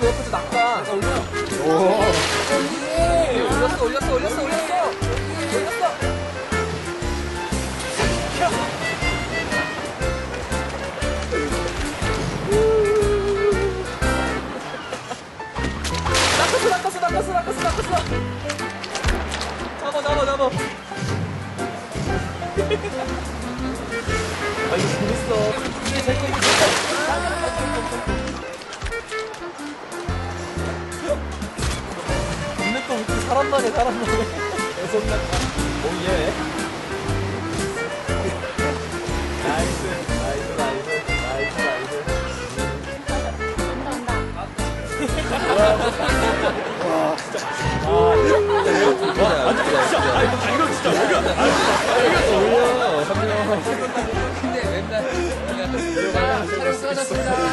그 옆에서 낙하. 오. 올렸어, 올렸어, 올렸어, 올렸어. 올렸어. 낚았어, 낚았어, 낚았어, 낚았어, 낚았어. 잡아, 잡아. 아, 재밌어. 근 사람만해, 사람만해. 계속 낙하. 오, 예. 나이스, 나이스, 나이스, 나이스, 나이스. 온다 온다. 근데 맨날 촬영 끝났습니다.